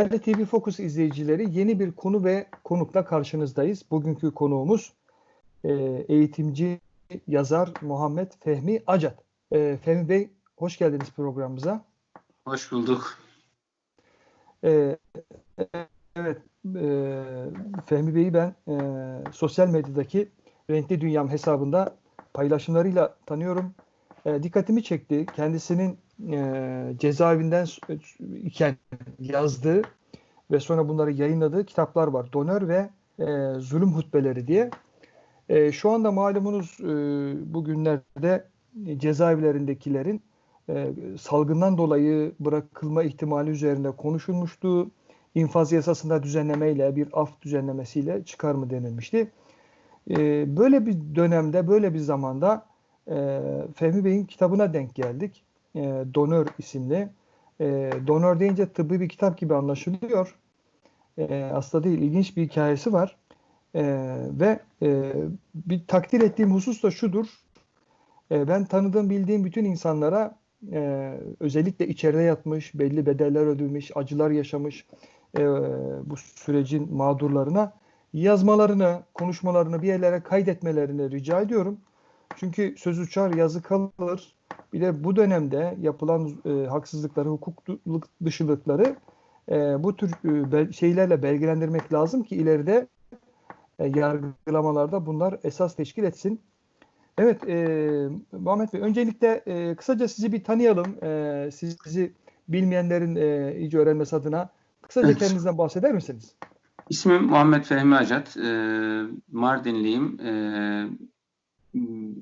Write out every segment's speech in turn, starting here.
Değerli TV Focus izleyicileri yeni bir konu ve konukla karşınızdayız. Bugünkü konuğumuz e, eğitimci, yazar Muhammed Fehmi Acat. E, Fehmi Bey hoş geldiniz programımıza. Hoş bulduk. E, evet, e, Fehmi Bey'i ben e, sosyal medyadaki Renkli Dünyam hesabında paylaşımlarıyla tanıyorum. E, dikkatimi çekti. Kendisinin e, cezaevinden iken yazdığı ve sonra bunları yayınladığı kitaplar var. Donör ve e, Zulüm Hutbeleri diye. E, şu anda malumunuz e, bugünlerde cezaevlerindekilerin e, salgından dolayı bırakılma ihtimali üzerinde konuşulmuştu. İnfaz yasasında düzenlemeyle bir af düzenlemesiyle çıkar mı denilmişti. E, böyle bir dönemde, böyle bir zamanda e, Fehmi Bey'in kitabına denk geldik e, Donör isimli. E, Donör deyince tıbbi bir kitap gibi anlaşılıyor. E, aslında değil, ilginç bir hikayesi var. E, ve e, bir takdir ettiğim husus da şudur. E, ben tanıdığım, bildiğim bütün insanlara e, özellikle içeride yatmış, belli bedeller ödemiş, acılar yaşamış e, bu sürecin mağdurlarına yazmalarını, konuşmalarını bir yerlere kaydetmelerini rica ediyorum. Çünkü söz uçar, yazı kalır. Bir de bu dönemde yapılan e, haksızlıkları, hukuk dışılıkları e, bu tür e, bel, şeylerle belgelendirmek lazım ki ileride e, yargılamalarda bunlar esas teşkil etsin. Evet, e, Muhammed Bey, öncelikle e, kısaca sizi bir tanıyalım. E, sizi bilmeyenlerin e, iyice öğrenmesi adına kısaca evet. kendinizden bahseder misiniz? İsmim Muhammed Fehmi Acat. E, Mardinliyim. E,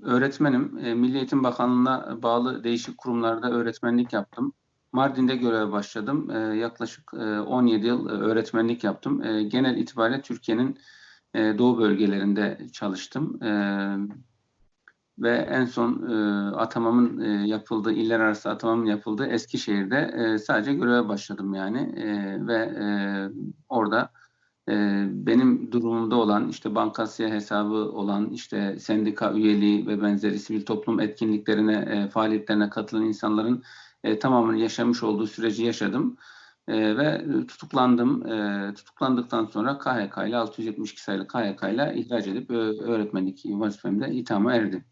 öğretmenim. E, Milli Eğitim Bakanlığı'na bağlı değişik kurumlarda öğretmenlik yaptım. Mardin'de göreve başladım. E, yaklaşık e, 17 yıl e, öğretmenlik yaptım. E, genel itibariyle Türkiye'nin e, doğu bölgelerinde çalıştım. E, ve en son e, atamamın e, yapıldığı, iller arası atamamın yapıldığı Eskişehir'de e, sadece göreve başladım yani. E, ve e, orada benim durumumda olan işte bankasya hesabı olan işte sendika üyeliği ve benzeri sivil toplum etkinliklerine e, faaliyetlerine katılan insanların e, tamamını yaşamış olduğu süreci yaşadım e, ve tutuklandım. Tutuklandıktan sonra KHK ile 672 sayılı KHK ile ihraç edip öğretmenlik vazifemde ithama erdim.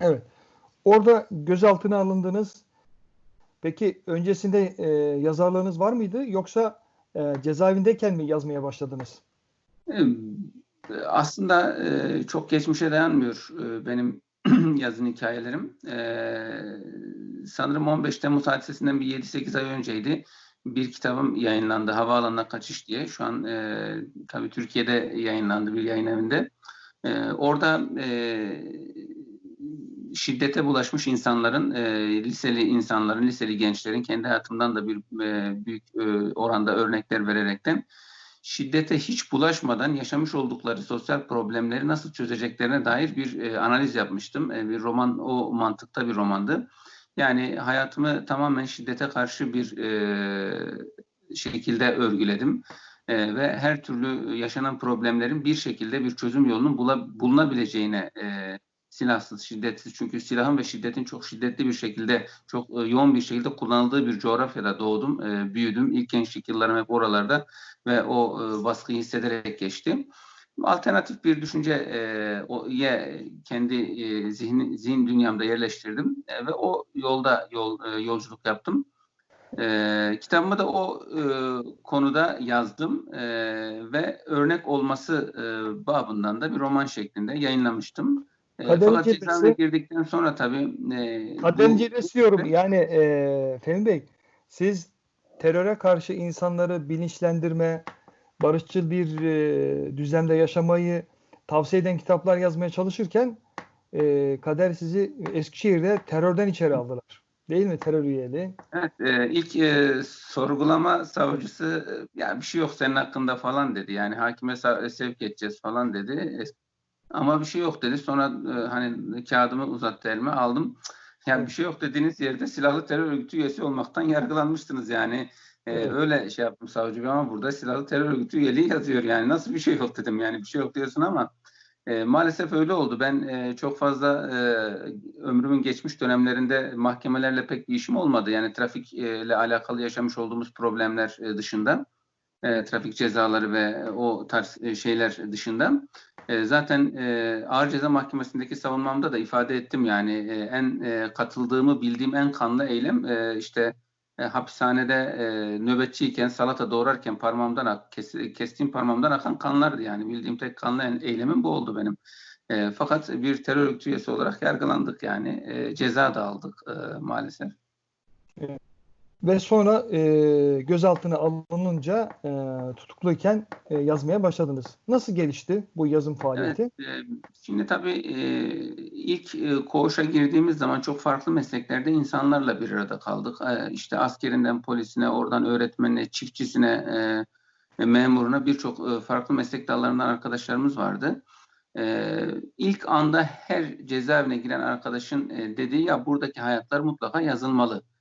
Evet. Orada gözaltına alındınız. Peki öncesinde yazarlığınız var mıydı yoksa e, cezaevindeyken mi yazmaya başladınız? Aslında e, çok geçmişe dayanmıyor e, benim yazın hikayelerim. E, sanırım 15 Temmuz hadisesinden bir 7-8 ay önceydi. Bir kitabım yayınlandı Havaalanına Kaçış diye. Şu an e, tabii Türkiye'de yayınlandı bir yayın evinde. E, orada e, şiddete bulaşmış insanların, e, liseli insanların, liseli gençlerin kendi hayatımdan da bir e, büyük e, oranda örnekler vererekten şiddete hiç bulaşmadan yaşamış oldukları sosyal problemleri nasıl çözeceklerine dair bir e, analiz yapmıştım. E, bir roman o mantıkta bir romandı. Yani hayatımı tamamen şiddete karşı bir e, şekilde örgüledim. E, ve her türlü yaşanan problemlerin bir şekilde bir çözüm yolunun bulunabileceğine e, silahsız, şiddetsiz. Çünkü silahın ve şiddetin çok şiddetli bir şekilde, çok e, yoğun bir şekilde kullanıldığı bir coğrafyada doğdum, e, büyüdüm. İlk gençlik yıllarım hep oralarda ve o e, baskıyı hissederek geçtim. Alternatif bir düşünceye kendi zihin, zihin dünyamda yerleştirdim ve o yolda yol, yolculuk yaptım. E, kitabımı da o e, konuda yazdım e, ve örnek olması e, babından da bir roman şeklinde yayınlamıştım. E, Kadem Fakat girdikten sonra tabii... E, Kadem cephesi diyorum. Yani e, Fehmi Bey, siz teröre karşı insanları bilinçlendirme, barışçıl bir e, düzlemde yaşamayı tavsiye eden kitaplar yazmaya çalışırken e, kader sizi Eskişehir'de terörden içeri aldılar. Değil mi terör üyeliği? Evet, e, ilk e, sorgulama savcısı ya bir şey yok senin hakkında falan dedi. Yani hakime sevk edeceğiz falan dedi. Ama bir şey yok dedi. Sonra e, hani kağıdımı uzattı elime aldım. Yani bir şey yok dediğiniz yerde silahlı terör örgütü üyesi olmaktan yargılanmıştınız yani. E, evet. Öyle şey yaptım savcı ama burada silahlı terör örgütü üyeliği yazıyor yani. Nasıl bir şey yok dedim yani bir şey yok diyorsun ama e, maalesef öyle oldu. Ben e, çok fazla e, ömrümün geçmiş dönemlerinde mahkemelerle pek bir işim olmadı. Yani trafikle alakalı yaşamış olduğumuz problemler e, dışında. e, trafik cezaları ve o tarz e, şeyler dışında. E, zaten e, Ağır Ceza Mahkemesi'ndeki savunmamda da ifade ettim yani e, en e, katıldığımı bildiğim en kanlı eylem işte hapishanede nöbetçiyken salata doğrarken parmağımdan kes, kestiğim parmağımdan akan kanlardı yani bildiğim tek kanlı eylemim bu oldu benim. Fakat bir terör örgütü üyesi olarak yargılandık yani ceza da aldık maalesef. Ve sonra e, gözaltına alınınca e, tutukluyken e, yazmaya başladınız. Nasıl gelişti bu yazım faaliyeti? Evet, e, şimdi tabii e, ilk e, koğuşa girdiğimiz zaman çok farklı mesleklerde insanlarla bir arada kaldık. E, işte askerinden polisine, oradan öğretmenine, çiftçisine, e, memuruna birçok e, farklı meslek dallarından arkadaşlarımız vardı. E, ilk anda her cezaevine giren arkadaşın e, dediği ya buradaki hayatlar mutlaka yazılmalı ee,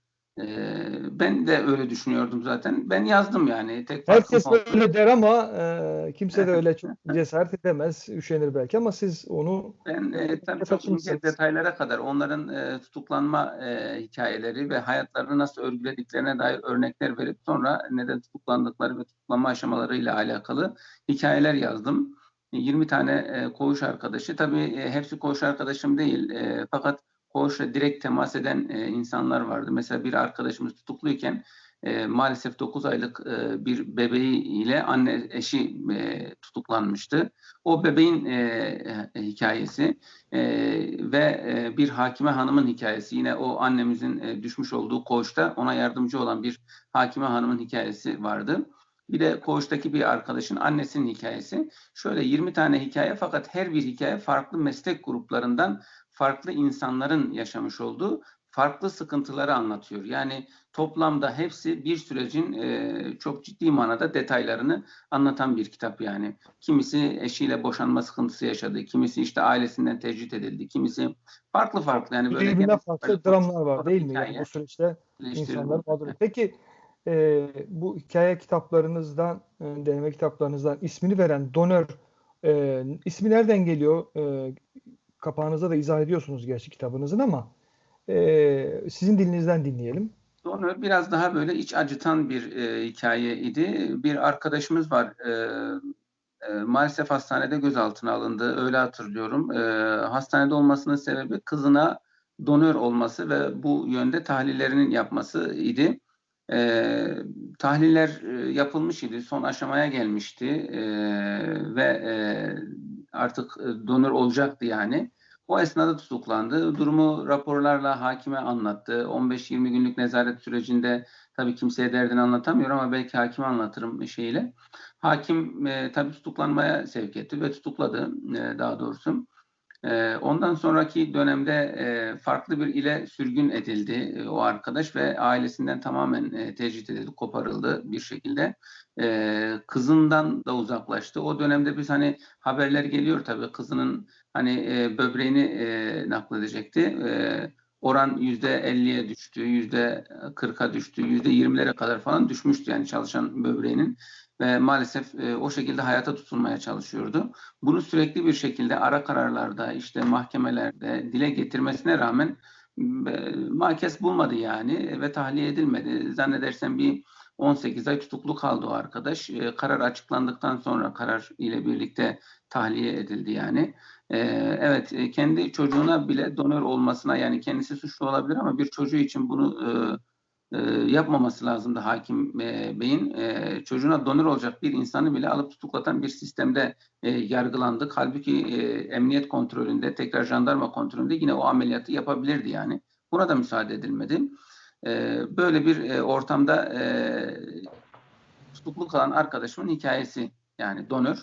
ben de öyle düşünüyordum zaten. Ben yazdım yani. Tek Herkes öyle der ama e, kimse de öyle çok cesaret edemez. Üşenir belki ama siz onu ben e, tabii çok ince detaylara kadar onların e, tutuklanma e, hikayeleri ve hayatlarını nasıl örgülediklerine dair örnekler verip sonra neden tutuklandıkları ve tutuklanma aşamalarıyla alakalı hikayeler yazdım. 20 tane e, koğuş arkadaşı. Tabii e, hepsi koğuş arkadaşım değil. E, fakat koğuşla direkt temas eden e, insanlar vardı. Mesela bir arkadaşımız tutukluyken e, maalesef 9 aylık e, bir bebeği ile anne eşi e, tutuklanmıştı. O bebeğin e, e, hikayesi e, ve e, bir hakime hanımın hikayesi yine o annemizin e, düşmüş olduğu koğuşta ona yardımcı olan bir hakime hanımın hikayesi vardı. Bir de koğuştaki bir arkadaşın annesinin hikayesi. Şöyle 20 tane hikaye fakat her bir hikaye farklı meslek gruplarından farklı insanların yaşamış olduğu farklı sıkıntıları anlatıyor. Yani toplamda hepsi bir sürecin e, çok ciddi manada detaylarını anlatan bir kitap yani. Kimisi eşiyle boşanma sıkıntısı yaşadı, kimisi işte ailesinden tecrit edildi, kimisi farklı farklı yani böyle birbirinden farklı dramlar var değil mi? Yani bu süreçte insanlar mağdur. Peki e, bu hikaye kitaplarınızdan, e, deneme kitaplarınızdan ismini veren donör e, ismi nereden geliyor? E, kapağınızda da izah ediyorsunuz gerçi kitabınızın ama e, sizin dilinizden dinleyelim. Sonra biraz daha böyle iç acıtan bir e, hikaye idi. Bir arkadaşımız var. E, e, maalesef hastanede gözaltına alındı. Öyle hatırlıyorum. E, hastanede olmasının sebebi kızına donör olması ve bu yönde tahlillerinin yapması idi. E, tahliller e, yapılmış idi. Son aşamaya gelmişti. E, ve e, artık e, donör olacaktı yani. O esnada tutuklandı. Durumu raporlarla hakime anlattı. 15-20 günlük nezaret sürecinde tabii kimseye derdini anlatamıyor ama belki hakime anlatırım şeyle. Hakim e, tabii tutuklanmaya sevk etti ve tutukladı e, daha doğrusu. E, ondan sonraki dönemde e, farklı bir ile sürgün edildi e, o arkadaş ve ailesinden tamamen e, tecrit edildi, koparıldı bir şekilde. Kızından da uzaklaştı. O dönemde biz hani haberler geliyor tabii kızının hani böbreğini nakledecekti. Oran yüzde 50'ye düştü, yüzde 40'a düştü, yüzde 20'lere kadar falan düşmüştü yani çalışan böbreğinin ve maalesef e, o şekilde hayata tutulmaya çalışıyordu. Bunu sürekli bir şekilde ara kararlarda, işte mahkemelerde dile getirmesine rağmen e, makes bulmadı yani ve tahliye edilmedi. Zannedersem bir 18 ay tutuklu kaldı o arkadaş. E, karar açıklandıktan sonra karar ile birlikte tahliye edildi yani. E, evet e, kendi çocuğuna bile donör olmasına yani kendisi suçlu olabilir ama bir çocuğu için bunu e, e, yapmaması lazımdı hakim e, beyin. E, çocuğuna donör olacak bir insanı bile alıp tutuklatan bir sistemde e, yargılandık. Halbuki e, emniyet kontrolünde, tekrar jandarma kontrolünde yine o ameliyatı yapabilirdi yani. Buna da müsaade edilmedi. E, böyle bir e, ortamda e, tutuklu kalan arkadaşımın hikayesi yani donör.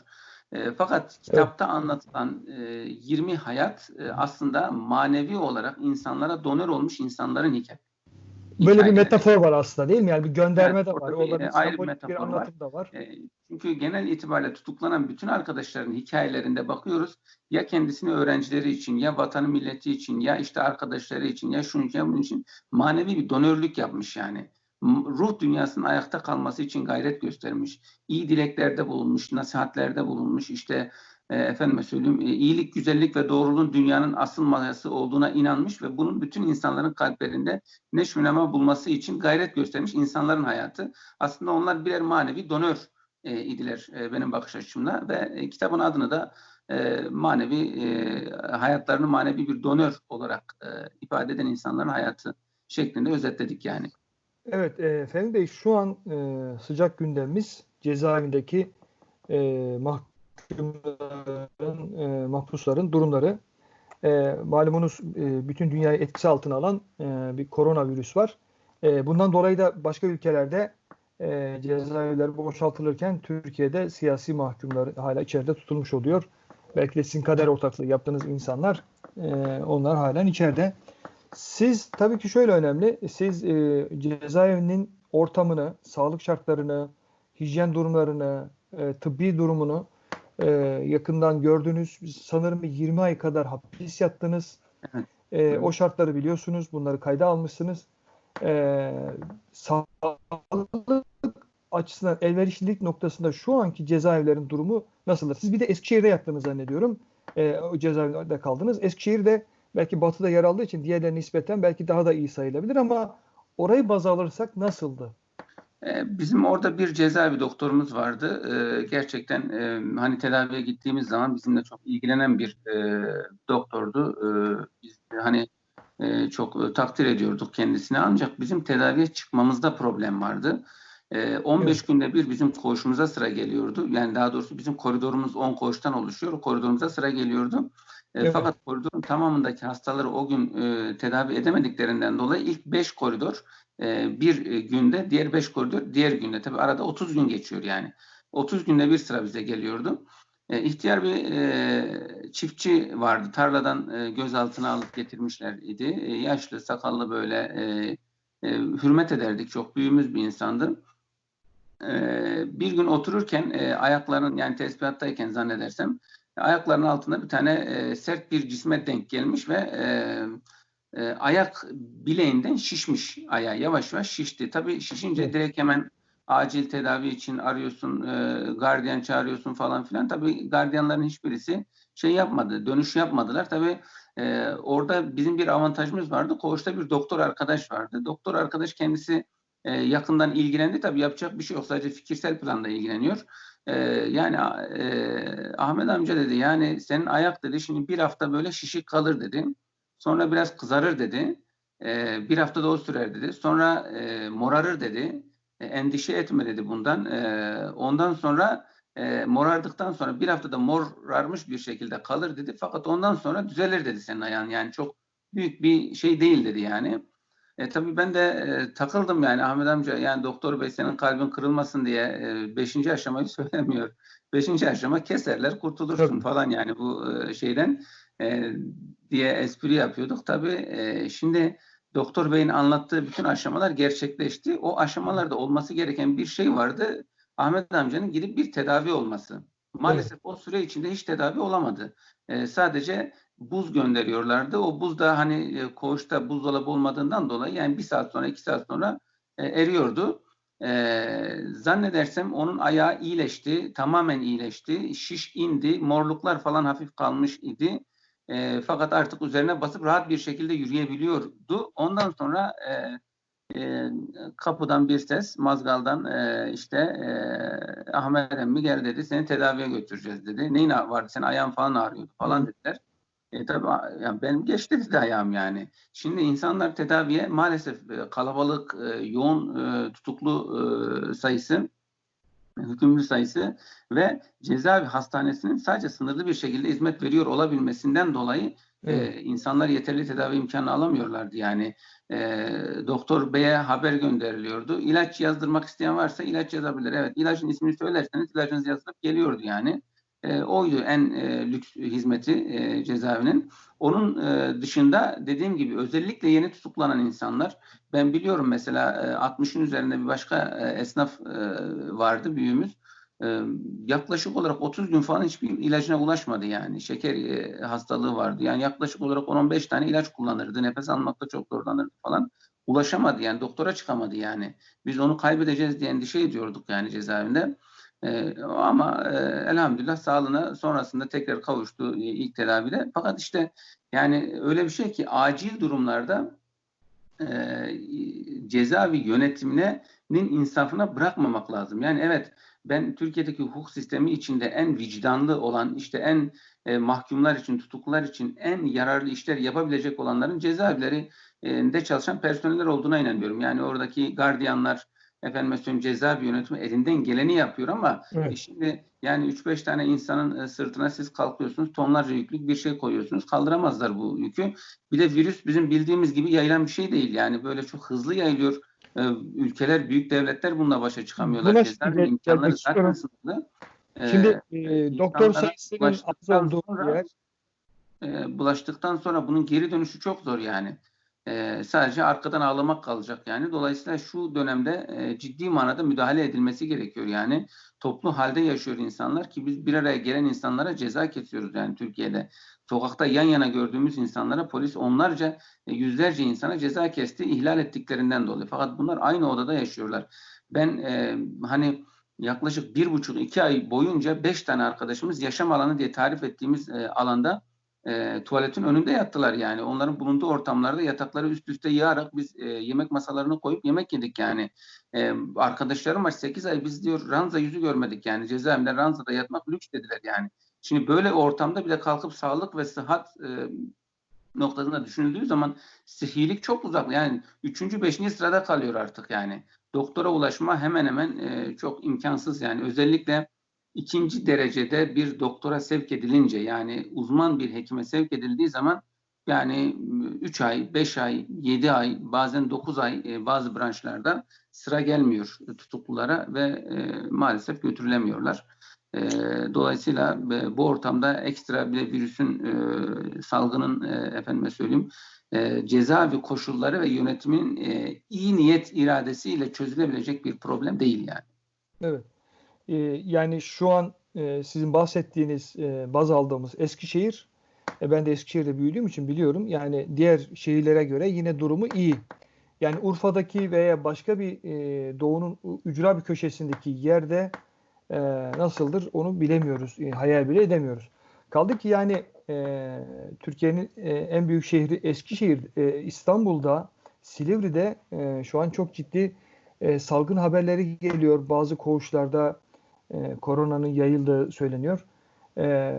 E, fakat kitapta evet. anlatılan e, 20 hayat e, aslında manevi olarak insanlara donör olmuş insanların hikayesi. Böyle bir metafor var aslında değil mi? Yani bir gönderme evet, de var. Orada bir, ayrı bir metafor bir anlatım var. da var. E, çünkü genel itibariyle tutuklanan bütün arkadaşların hikayelerinde bakıyoruz. Ya kendisini öğrencileri için, ya vatanı milleti için, ya işte arkadaşları için, ya şunun için, ya bunun için manevi bir donörlük yapmış yani. Ruh dünyasının ayakta kalması için gayret göstermiş. İyi dileklerde bulunmuş, nasihatlerde bulunmuş. İşte e, efendime söyleyeyim e, iyilik, güzellik ve doğruluğun dünyanın asıl mayası olduğuna inanmış ve bunun bütün insanların kalplerinde neşmünema bulması için gayret göstermiş insanların hayatı. Aslında onlar birer manevi donör e, idiler e, benim bakış açımla ve e, kitabın adını da e, manevi e, hayatlarını manevi bir donör olarak e, ifade eden insanların hayatı şeklinde özetledik yani. Evet e, Fehmi Bey şu an e, sıcak gündemimiz cezaevindeki e, mahkumların, e, mahpusların durumları. E, malumunuz e, bütün dünyayı etkisi altına alan e, bir koronavirüs var. E, bundan dolayı da başka ülkelerde e, cezaevleri boşaltılırken Türkiye'de siyasi mahkumlar hala içeride tutulmuş oluyor. Belki de sizin kader ortaklığı yaptığınız insanlar e, onlar halen içeride. Siz tabii ki şöyle önemli. Siz e, cezaevinin ortamını, sağlık şartlarını, hijyen durumlarını, e, tıbbi durumunu e, yakından gördünüz. Sanırım 20 ay kadar hapis yattınız. Evet. E, o şartları biliyorsunuz. Bunları kayda almışsınız. E, sağlık açısından elverişlilik noktasında şu anki cezaevlerin durumu nasıldır? Siz bir de Eskişehir'de yattığını zannediyorum. E, o cezaevinde kaldınız. Eskişehir'de belki batıda yer aldığı için diğerlerine nispeten belki daha da iyi sayılabilir ama orayı baz alırsak nasıldı? E, bizim orada bir cezaevi doktorumuz vardı. E, gerçekten e, hani tedaviye gittiğimiz zaman bizimle çok ilgilenen bir doktordu. Biz hani çok takdir ediyorduk kendisine ancak bizim tedaviye çıkmamızda problem vardı. 15 evet. günde bir bizim koğuşumuza sıra geliyordu. Yani daha doğrusu bizim koridorumuz 10 koğuştan oluşuyor. Koridorumuza sıra geliyordu. Evet. Fakat koridorun tamamındaki hastaları o gün e, tedavi edemediklerinden dolayı ilk 5 koridor e, bir günde, diğer 5 koridor diğer günde. Tabi arada 30 gün geçiyor yani. 30 günde bir sıra bize geliyordu. E, ihtiyar bir e, çiftçi vardı. Tarladan e, gözaltına alıp getirmişler idi. E, yaşlı, sakallı böyle e, e, hürmet ederdik. Çok büyüğümüz bir insandı. E, bir gün otururken e, ayaklarının yani tespihattayken zannedersem ayaklarının altında bir tane e, sert bir cisme denk gelmiş ve e, ayak bileğinden şişmiş ayağı yavaş yavaş şişti. Tabii şişince direkt hemen acil tedavi için arıyorsun, gardiyan çağırıyorsun falan filan. Tabii gardiyanların hiçbirisi şey yapmadı, dönüş yapmadılar. Tabii e, orada bizim bir avantajımız vardı. Koğuşta bir doktor arkadaş vardı. Doktor arkadaş kendisi e, yakından ilgilendi. Tabii yapacak bir şey yok. Sadece fikirsel planda ilgileniyor. E, yani e, Ahmet amca dedi yani senin ayak dedi şimdi bir hafta böyle şişik kalır dedi. Sonra biraz kızarır dedi. E, bir hafta da o sürer dedi. Sonra e, morarır dedi. E, endişe etme dedi bundan. Ondan sonra morardıktan sonra bir haftada morarmış bir şekilde kalır dedi. Fakat ondan sonra düzelir dedi senin ayağın. Yani çok büyük bir şey değil dedi yani. E, tabii ben de e, takıldım yani Ahmet amca yani doktor bey senin kalbin kırılmasın diye e, beşinci aşamayı söylemiyor. Beşinci aşama keserler kurtulursun Tabii. falan yani bu e, şeyden e, diye espri yapıyorduk. Tabii e, şimdi doktor beyin anlattığı bütün aşamalar gerçekleşti. O aşamalarda olması gereken bir şey vardı. Ahmet amcanın gidip bir tedavi olması. Maalesef evet. o süre içinde hiç tedavi olamadı. E, sadece buz gönderiyorlardı. O buz da hani e, koğuşta buzdolabı olmadığından dolayı yani bir saat sonra iki saat sonra e, eriyordu. E, zannedersem onun ayağı iyileşti. Tamamen iyileşti. Şiş indi. Morluklar falan hafif kalmış idi. E, fakat artık üzerine basıp rahat bir şekilde yürüyebiliyordu. Ondan sonra e, e, kapıdan bir ses Mazgal'dan e, işte e, Ahmet emmi gel dedi seni tedaviye götüreceğiz dedi. Neyin vardı senin ayağın falan ağrıyordu falan dediler. E tabii yani benim geçti ayağım yani. Şimdi insanlar tedaviye maalesef e, kalabalık, e, yoğun e, tutuklu sayısı, hükümlü sayısı ve cezaevi hastanesinin sadece sınırlı bir şekilde hizmet veriyor olabilmesinden dolayı evet. insanlar yeterli tedavi imkanı alamıyorlardı. Yani e, doktor beye haber gönderiliyordu. İlaç yazdırmak isteyen varsa ilaç yazabilir. Evet ilacın ismini söylerseniz ilacınız yazılıp geliyordu yani e, oydu en e, lüks hizmeti e, cezaevinin. Onun e, dışında dediğim gibi özellikle yeni tutuklanan insanlar ben biliyorum mesela e, 60'ın üzerinde bir başka e, esnaf e, vardı büyüğümüz. E, yaklaşık olarak 30 gün falan hiçbir ilacına ulaşmadı yani. Şeker e, hastalığı vardı. Yani yaklaşık olarak 10-15 tane ilaç kullanırdı. Nefes almakta çok zorlanırdı falan. Ulaşamadı yani doktora çıkamadı yani. Biz onu kaybedeceğiz diye endişe ediyorduk yani cezaevinde. E, ama e, elhamdülillah sağlığına sonrasında tekrar kavuştu ilk tedavide. Fakat işte yani öyle bir şey ki acil durumlarda e, cezaevi yönetimine insafına bırakmamak lazım. Yani evet ben Türkiye'deki hukuk sistemi içinde en vicdanlı olan işte en e, mahkumlar için, tutuklular için en yararlı işler yapabilecek olanların cezaevleri e, çalışan personeller olduğuna inanıyorum. Yani oradaki gardiyanlar, efendim söyleyeyim cezaevi yönetimi elinden geleni yapıyor ama evet. e, şimdi yani 3-5 tane insanın e, sırtına siz kalkıyorsunuz, tonlarca yüklük bir şey koyuyorsunuz. Kaldıramazlar bu yükü. Bir de virüs bizim bildiğimiz gibi yayılan bir şey değil. Yani böyle çok hızlı yayılıyor. E, ülkeler, büyük devletler bununla başa çıkamıyorlar. Cezaevi imkanları zaten sınırlı. Şimdi e, doktor sayısının az olduğu sonra, yer. E, bulaştıktan sonra bunun geri dönüşü çok zor yani. E, sadece arkadan ağlamak kalacak yani. Dolayısıyla şu dönemde e, ciddi manada müdahale edilmesi gerekiyor yani. Toplu halde yaşıyor insanlar ki biz bir araya gelen insanlara ceza kesiyoruz yani Türkiye'de. Sokakta yan yana gördüğümüz insanlara polis onlarca, e, yüzlerce insana ceza kesti ihlal ettiklerinden dolayı. Fakat bunlar aynı odada yaşıyorlar. Ben e, hani yaklaşık bir buçuk iki ay boyunca beş tane arkadaşımız yaşam alanı diye tarif ettiğimiz e, alanda e, tuvaletin önünde yattılar yani. Onların bulunduğu ortamlarda yatakları üst üste yığarak biz e, yemek masalarını koyup yemek yedik yani. E, arkadaşlarım var 8 ay biz diyor ranza yüzü görmedik yani. Cezaevinde ranzada yatmak lüks dediler yani. Şimdi böyle ortamda bile kalkıp sağlık ve sıhhat e, noktasında düşünüldüğü zaman sihilik çok uzak. Yani üçüncü, beşinci sırada kalıyor artık yani. Doktora ulaşma hemen hemen e, çok imkansız yani. Özellikle ikinci derecede bir doktora sevk edilince yani uzman bir hekime sevk edildiği zaman yani 3 ay, 5 ay, 7 ay, bazen 9 ay e, bazı branşlarda sıra gelmiyor tutuklulara ve e, maalesef götürülemiyorlar. E, dolayısıyla bu ortamda ekstra bir virüsün salgının e, efendime söyleyeyim e, cezaevi koşulları ve yönetimin iyi niyet iradesiyle çözülebilecek bir problem değil yani. Evet. E, yani şu an e, sizin bahsettiğiniz e, baz aldığımız Eskişehir e, ben de Eskişehir'de büyüdüğüm için biliyorum. Yani diğer şehirlere göre yine durumu iyi. Yani Urfa'daki veya başka bir e, doğunun ücra bir köşesindeki yerde e, nasıldır onu bilemiyoruz. E, hayal bile edemiyoruz. Kaldı ki yani e, Türkiye'nin e, en büyük şehri Eskişehir, e, İstanbul'da, Silivri'de e, şu an çok ciddi e, salgın haberleri geliyor. Bazı koğuşlarda e, koronanın yayıldığı söyleniyor. E,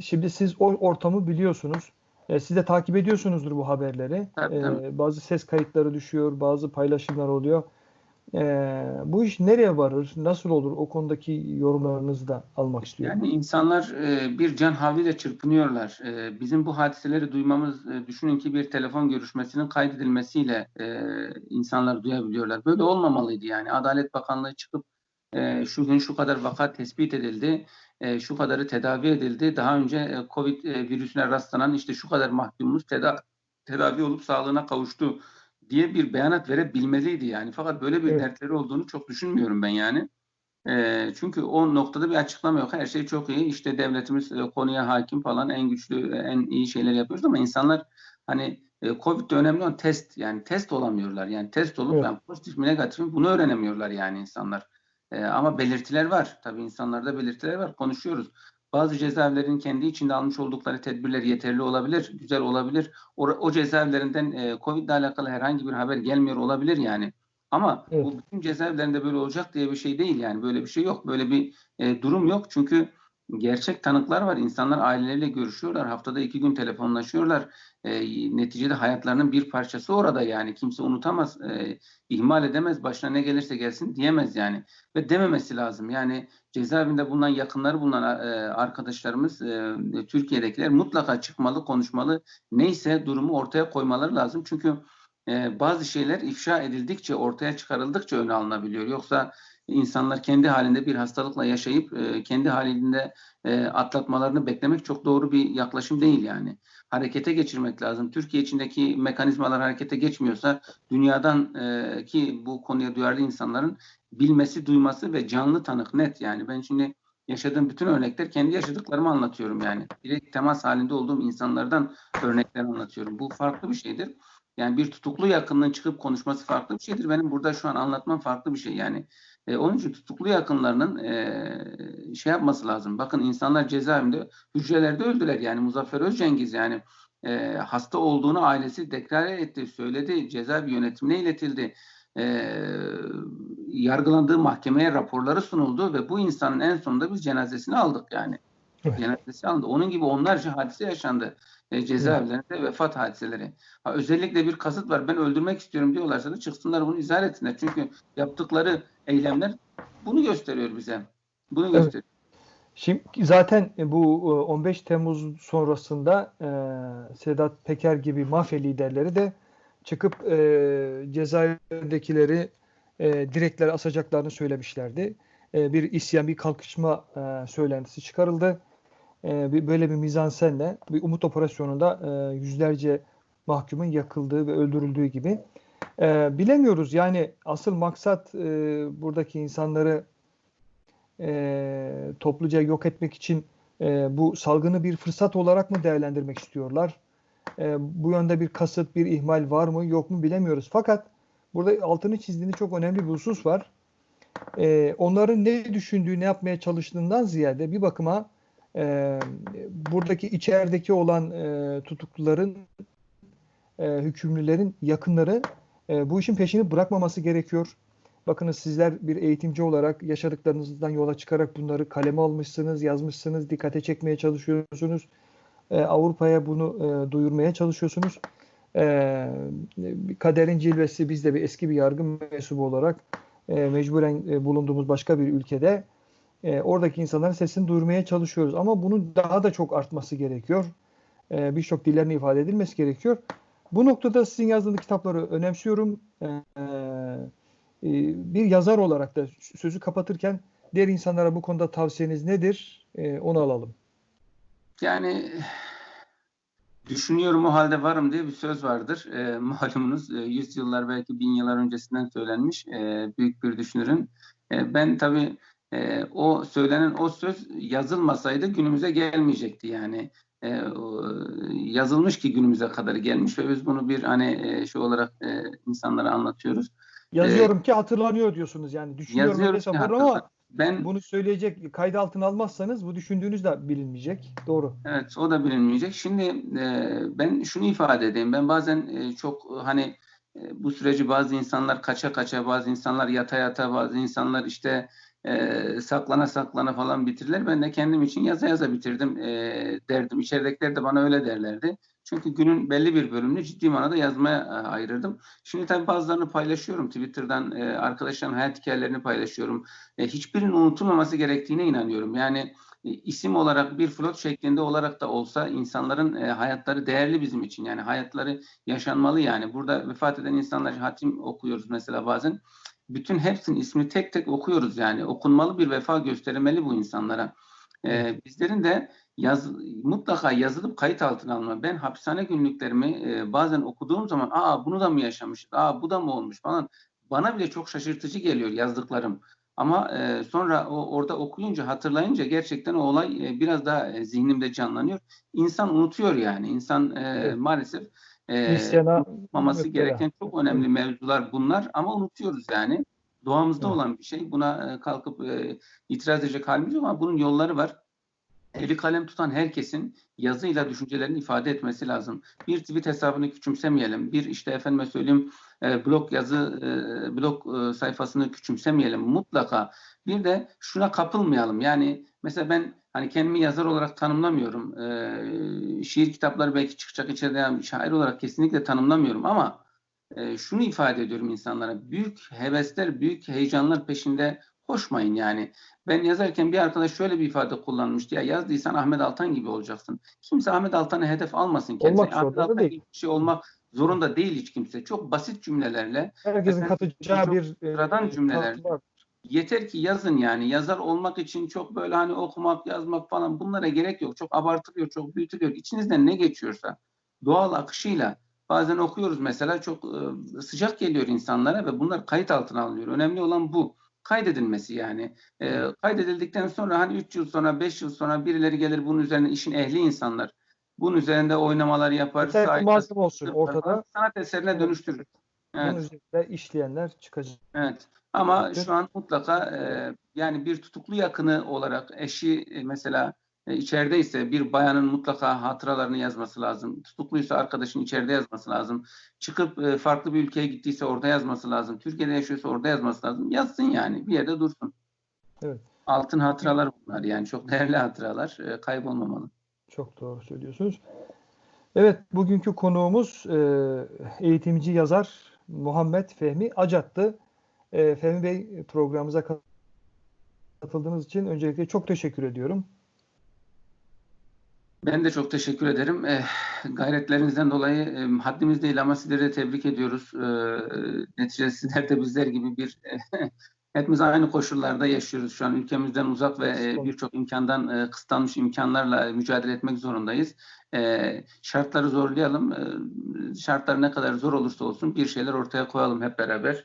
şimdi siz o ortamı biliyorsunuz. E, siz de takip ediyorsunuzdur bu haberleri. E, bazı ses kayıtları düşüyor, bazı paylaşımlar oluyor. E, bu iş nereye varır, nasıl olur o konudaki yorumlarınızı da almak istiyorum. Yani insanlar e, bir can havliyle çırpınıyorlar. E, bizim bu hadiseleri duymamız, e, düşünün ki bir telefon görüşmesinin kaydedilmesiyle e, insanlar duyabiliyorlar. Böyle olmamalıydı yani. Adalet Bakanlığı çıkıp e, şu gün şu kadar vaka tespit edildi, e, şu kadarı tedavi edildi. Daha önce e, Covid e, virüsüne rastlanan işte şu kadar mahkumumuz teda tedavi olup sağlığına kavuştu diye bir beyanat verebilmeliydi yani. Fakat böyle bir evet. dertleri olduğunu çok düşünmüyorum ben yani. E, çünkü o noktada bir açıklama yok. Her şey çok iyi. İşte devletimiz e, konuya hakim falan en güçlü, en iyi şeyler yapıyoruz ama insanlar hani e, Covid'de önemli olan test yani test olamıyorlar. Yani test olup evet. ben pozitif mi negatif mi bunu öğrenemiyorlar yani insanlar. E, ama belirtiler var. Tabii insanlarda belirtiler var. Konuşuyoruz. Bazı cezaevlerin kendi içinde almış oldukları tedbirler yeterli olabilir, güzel olabilir. O, o cezaevlerinden e, Covid ile alakalı herhangi bir haber gelmiyor olabilir yani. Ama evet. bu bütün cezaevlerinde böyle olacak diye bir şey değil yani. Böyle bir şey yok. Böyle bir e, durum yok. Çünkü gerçek tanıklar var. İnsanlar aileleriyle görüşüyorlar. Haftada iki gün telefonlaşıyorlar. E, neticede hayatlarının bir parçası orada yani. Kimse unutamaz, e, ihmal edemez, başına ne gelirse gelsin diyemez yani. Ve dememesi lazım. Yani cezaevinde bulunan yakınları bulunan e, arkadaşlarımız, e, Türkiye'dekiler mutlaka çıkmalı, konuşmalı. Neyse durumu ortaya koymaları lazım. Çünkü e, bazı şeyler ifşa edildikçe, ortaya çıkarıldıkça öne alınabiliyor. Yoksa insanlar kendi halinde bir hastalıkla yaşayıp e, kendi halinde e, atlatmalarını beklemek çok doğru bir yaklaşım değil yani. Harekete geçirmek lazım. Türkiye içindeki mekanizmalar harekete geçmiyorsa dünyadan e, ki bu konuya duyarlı insanların bilmesi, duyması ve canlı tanık net yani. Ben şimdi yaşadığım bütün örnekler kendi yaşadıklarımı anlatıyorum yani. Direkt temas halinde olduğum insanlardan örnekler anlatıyorum. Bu farklı bir şeydir. Yani bir tutuklu yakınının çıkıp konuşması farklı bir şeydir. Benim burada şu an anlatmam farklı bir şey. Yani e, onun için tutuklu yakınlarının e, şey yapması lazım. Bakın insanlar cezaevinde hücrelerde öldüler. Yani Muzaffer Özcengiz yani e, hasta olduğunu ailesi deklar etti, söyledi. Cezaevi yönetimine iletildi. e, yargılandığı mahkemeye raporları sunuldu ve bu insanın en sonunda biz cenazesini aldık yani. Evet. Cenazesi alındı. Onun gibi onlarca hadise yaşandı. E, cezaevlerinde vefat hadiseleri. Ha, özellikle bir kasıt var. Ben öldürmek istiyorum diyorlarsa da çıksınlar bunu izah etsinler. Çünkü yaptıkları eylemler bunu gösteriyor bize. Bunu Evet. gösteriyor. Şimdi zaten bu e, 15 Temmuz sonrasında e, Sedat Peker gibi mafya liderleri de çıkıp e, cezaevindekileri e, direklere asacaklarını söylemişlerdi. E, bir isyan, bir kalkışma e, söylentisi çıkarıldı. E, bir, böyle bir mizansenle bir umut operasyonunda e, yüzlerce mahkumun yakıldığı ve öldürüldüğü gibi. E, bilemiyoruz yani asıl maksat e, buradaki insanları e, topluca yok etmek için e, bu salgını bir fırsat olarak mı değerlendirmek istiyorlar? E, bu yönde bir kasıt, bir ihmal var mı yok mu bilemiyoruz. Fakat burada altını çizdiğiniz çok önemli bir husus var. E, onların ne düşündüğü, ne yapmaya çalıştığından ziyade bir bakıma e, buradaki içerideki olan e, tutukluların, e, hükümlülerin yakınları e, bu işin peşini bırakmaması gerekiyor. Bakınız sizler bir eğitimci olarak yaşadıklarınızdan yola çıkarak bunları kaleme almışsınız, yazmışsınız, dikkate çekmeye çalışıyorsunuz. Ee, Avrupa'ya bunu e, duyurmaya çalışıyorsunuz. Ee, kaderin cilvesi biz de bir eski bir yargı mensubu olarak e, mecburen e, bulunduğumuz başka bir ülkede e, oradaki insanların sesini duyurmaya çalışıyoruz. Ama bunun daha da çok artması gerekiyor. E, Birçok dillerini ifade edilmesi gerekiyor. Bu noktada sizin yazdığınız kitapları önemsiyorum. E, e, bir yazar olarak da sözü kapatırken diğer insanlara bu konuda tavsiyeniz nedir? E, onu alalım. Yani düşünüyorum o halde varım diye bir söz vardır. E, malumunuz yüzyıllar belki bin yıllar öncesinden söylenmiş e, büyük bir düşünürün. E, ben tabii e, o söylenen o söz yazılmasaydı günümüze gelmeyecekti yani. E, yazılmış ki günümüze kadar gelmiş ve biz bunu bir hani e, şey olarak e, insanlara anlatıyoruz. Yazıyorum ki hatırlanıyor diyorsunuz yani. Düşünüyorum Yazıyorum ki ama Ben bunu söyleyecek kayda altına almazsanız bu düşündüğünüz de bilinmeyecek. Doğru. Evet, o da bilinmeyecek. Şimdi e, ben şunu ifade edeyim. Ben bazen e, çok e, hani e, bu süreci bazı insanlar kaça kaça, bazı insanlar yata yata, bazı insanlar işte e, saklana saklana falan bitirirler. Ben de kendim için yaza yaza bitirdim e, derdim. İçeridekiler de bana öyle derlerdi. Çünkü günün belli bir bölümünü ciddi manada yazmaya e, ayırırdım. Şimdi tabii bazılarını paylaşıyorum. Twitter'dan e, arkadaşlarım hayat hikayelerini paylaşıyorum. E, hiçbirinin unutulmaması gerektiğine inanıyorum. Yani e, isim olarak bir flot şeklinde olarak da olsa insanların e, hayatları değerli bizim için. Yani hayatları yaşanmalı yani. Burada vefat eden insanlar hatim okuyoruz mesela bazen. Bütün hepsinin ismini tek tek okuyoruz yani. Okunmalı bir vefa gösterilmeli bu insanlara. E, bizlerin de yaz, mutlaka yazılıp kayıt altına alma. Ben hapishane günlüklerimi e, bazen okuduğum zaman aa bunu da mı yaşamış, aa bu da mı olmuş falan. Bana bile çok şaşırtıcı geliyor yazdıklarım. Ama e, sonra o orada okuyunca, hatırlayınca gerçekten o olay e, biraz daha e, zihnimde canlanıyor. İnsan unutuyor yani. İnsan e, Evet. maalesef e, İsyana unutmaması müptela. gereken çok önemli mevzular bunlar ama unutuyoruz yani. Doğamızda Evet. olan bir şey. Buna e, kalkıp e, itiraz edecek halimiz yok ama bunun yolları var. Eli kalem tutan herkesin yazıyla düşüncelerini ifade etmesi lazım. Bir tweet hesabını küçümsemeyelim. Bir işte efendime söyleyeyim e, blog yazı e, blog e, sayfasını küçümsemeyelim mutlaka. Bir de şuna kapılmayalım. Yani mesela ben hani kendimi yazar olarak tanımlamıyorum. E, şiir kitapları belki çıkacak içeride şair olarak kesinlikle tanımlamıyorum ama e, şunu ifade ediyorum insanlara. Büyük hevesler, büyük heyecanlar peşinde koşmayın yani. Ben yazarken bir arkadaş şöyle bir ifade kullanmıştı. Ya yazdıysan Ahmet Altan gibi olacaksın. Kimse Ahmet Altan'ı hedef almasın kendisine. Olmak Ahmet Altan değil. gibi bir şey olmak zorunda değil hiç kimse. Çok basit cümlelerle herkesin katacağı bir e, sıradan cümleler. Yeter ki yazın yani. Yazar olmak için çok böyle hani okumak, yazmak falan bunlara gerek yok. Çok abartılıyor, çok büyütülüyor. İçinizden ne geçiyorsa doğal akışıyla bazen okuyoruz mesela çok e, sıcak geliyor insanlara ve bunlar kayıt altına alınıyor. Önemli olan bu. Kaydedilmesi yani. E, kaydedildikten sonra hani 3 yıl sonra 5 yıl sonra birileri gelir bunun üzerine işin ehli insanlar. Bunun üzerinde oynamalar yapar. Sahip malzeme olsun ortada. Sanat eserine dönüştürür. Evet. Bunun üzerinde işleyenler çıkacak. Evet. Ama Evet. şu an mutlaka e, yani bir tutuklu yakını olarak eşi e, mesela E, içeride ise bir bayanın mutlaka hatıralarını yazması lazım. Tutukluysa arkadaşın içeride yazması lazım. Çıkıp e, farklı bir ülkeye gittiyse orada yazması lazım. Türkiye'de yaşıyorsa orada yazması lazım. Yazsın yani bir yerde dursun. Evet. Altın hatıralar bunlar yani çok değerli hatıralar. E, kaybolmamalı. Çok doğru söylüyorsunuz. Evet, bugünkü konuğumuz e, eğitimci yazar Muhammed Fehmi Acat'tı. E, Fehmi Bey programımıza katıldığınız için öncelikle çok teşekkür ediyorum. Ben de çok teşekkür ederim. Eh, gayretlerinizden dolayı eh, haddimiz değil ama sizleri de tebrik ediyoruz. Eh, neticede sizler de bizler gibi bir hepimiz aynı koşullarda yaşıyoruz. Şu an ülkemizden uzak ve eh, birçok imkandan eh, kısıtlanmış imkanlarla mücadele etmek zorundayız. Eh, şartları zorlayalım. Eh, şartlar ne kadar zor olursa olsun bir şeyler ortaya koyalım hep beraber.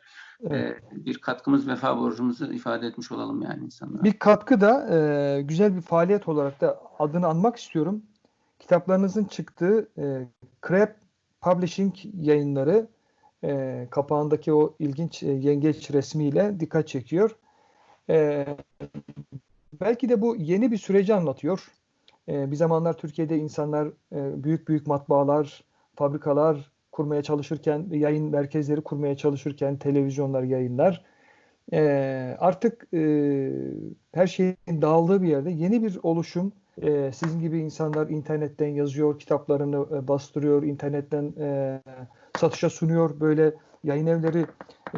Evet. Eh, bir katkımız, vefa borcumuzu ifade etmiş olalım yani insanlara. Bir katkı da e, güzel bir faaliyet olarak da adını anmak istiyorum. Kitaplarınızın çıktığı e, Crab Publishing yayınları e, kapağındaki o ilginç e, yengeç resmiyle dikkat çekiyor. E, belki de bu yeni bir süreci anlatıyor. E, bir zamanlar Türkiye'de insanlar e, büyük büyük matbaalar, fabrikalar kurmaya çalışırken, yayın merkezleri kurmaya çalışırken, televizyonlar, yayınlar e, artık e, her şeyin dağıldığı bir yerde yeni bir oluşum. E, sizin gibi insanlar internetten yazıyor, kitaplarını e, bastırıyor, internetten e, satışa sunuyor. Böyle yayın evleri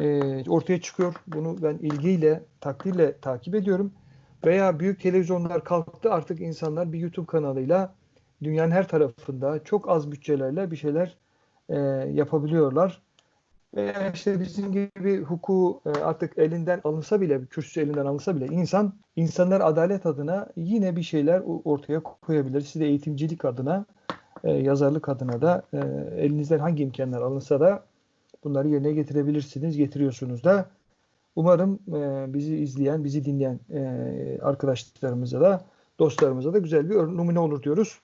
e, ortaya çıkıyor. Bunu ben ilgiyle, takdirle takip ediyorum. Veya büyük televizyonlar kalktı artık insanlar bir YouTube kanalıyla dünyanın her tarafında çok az bütçelerle bir şeyler e, yapabiliyorlar. Veya işte bizim gibi hukuku e, artık elinden alınsa bile, kürsü elinden alınsa bile insan, insanlar adalet adına yine bir şeyler ortaya koyabilir. Siz de eğitimcilik adına, e, yazarlık adına da e, elinizden hangi imkanlar alınsa da bunları yerine getirebilirsiniz, getiriyorsunuz da. Umarım bizi izleyen, bizi dinleyen arkadaşlarımıza da, dostlarımıza da güzel bir numune olur diyoruz.